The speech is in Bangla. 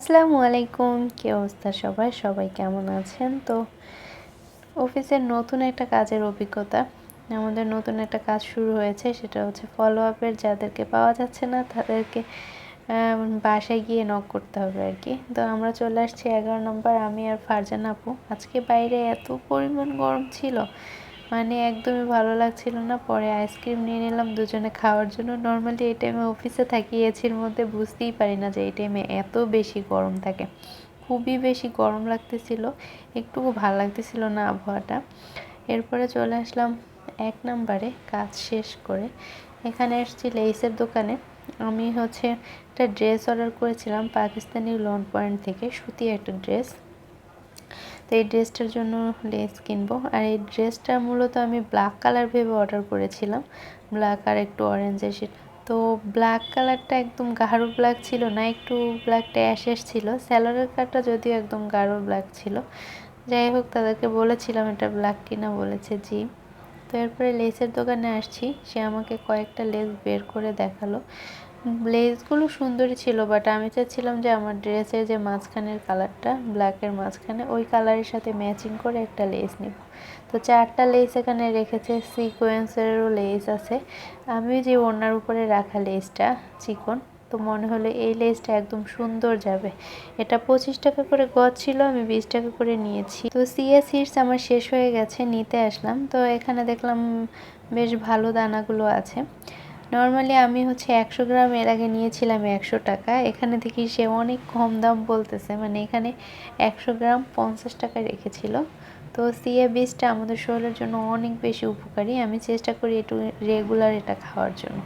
আসসালামু আলাইকুম। কি অবস্থা সবাই? সবাই কেমন আছেন? তো অফিসের নতুন একটা কাজের অভিজ্ঞতা, আমাদের নতুন একটা কাজ শুরু হয়েছে, সেটা হচ্ছে ফলো আপের যাদেরকে পাওয়া যাচ্ছে না, তাদেরকে বাসায় গিয়ে নক করতে হবে আর কি। তো আমরা চলে আসছি এগারো নম্বর, আমি আর ফারজান আপু। আজকে বাইরে এত পরিমাণ গরম ছিল মানে একদমই ভালো লাগছিল না। পরে আইসক্রিম নিয়ে নিলাম, দুজনে খাওয়ার জন্য। নর্মালি এই টাইমে অফিসে থাকি এসির মধ্যে বুঝতেই পারি না যে এই টাইমে এত বেশি গরম থাকে। খুবই বেশি গরম লাগতেছিল, একটুকু ভালো লাগতেছিল না আবহাওয়াটা। এরপরে চলে আসলাম এক নম্বরে, কাজ শেষ করে। এখানে এসেছি লেইসের দোকানে। আমি হচ্ছে একটা ড্রেস অর্ডার করেছিলাম, পাকিস্তানি লন পয়েন্ট থেকে, সুতি একটা ড্রেস এই ড্রেসটার জন্য লেস কিনবো। আর এই ড্রেসটা মূলত আমি ব্ল্যাক কালার ভেবে অর্ডার করেছিলাম। ব্ল্যাক আর একটু অরেঞ্জের সে- তো ব্ল্যাক কালারটা একদম গাঢ় ব্ল্যাক ছিল না, একটু ব্ল্যাকটা অ্যাশেস ছিল। স্যালোয়ারের কাটটা যদিও একদম গাঢ় ব্ল্যাক ছিল। যাই হোক, তাদেরকে বলেছিলাম এটা ব্ল্যাক কিনা বলেছে জি। তো এরপরে লেসের দোকানে আসছি। সে আমাকে কয়েকটা লেস বের করে দেখাল। লেসগুলো সুন্দরই ছিল বাট আমি চাচ্ছিলাম যে আমার ড্রেসের যে মাঝখানের কালারটা ব্ল্যাকের মাঝখানে, ওই কালারের সাথে ম্যাচিং করে একটা লেস নিব। তো চারটা লেস এখানে রেখেছে সিকোয়েন্সেরও লেস আছে। আমি যে ওনার উপরে রাখা লেসটা চিকন, তো মনে হলো এই লেসটা একদম সুন্দর যাবে। এটা পঁচিশ টাকা করে গজ ছিল, আমি বিশ টাকা করে নিয়েছি। তো সিএ সিডস আমার শেষ হয়ে গেছে, নিতে আসলাম। তো এখানে দেখলাম বেশ ভালো দানাগুলো আছে। নর্মালি আমি হচ্ছে একশো গ্রাম এর আগে নিয়েছিলাম একশো টাকা। এখানে দেখি সে অনেক কম দাম বলতেছে। মানে এখানে একশো গ্রাম পঞ্চাশ টাকা রেখেছিল। তো সিএ বীজটা আমাদের শরীরের জন্য অনেক বেশি উপকারী। আমি চেষ্টা করি একটু রেগুলার এটা খাওয়ার জন্য।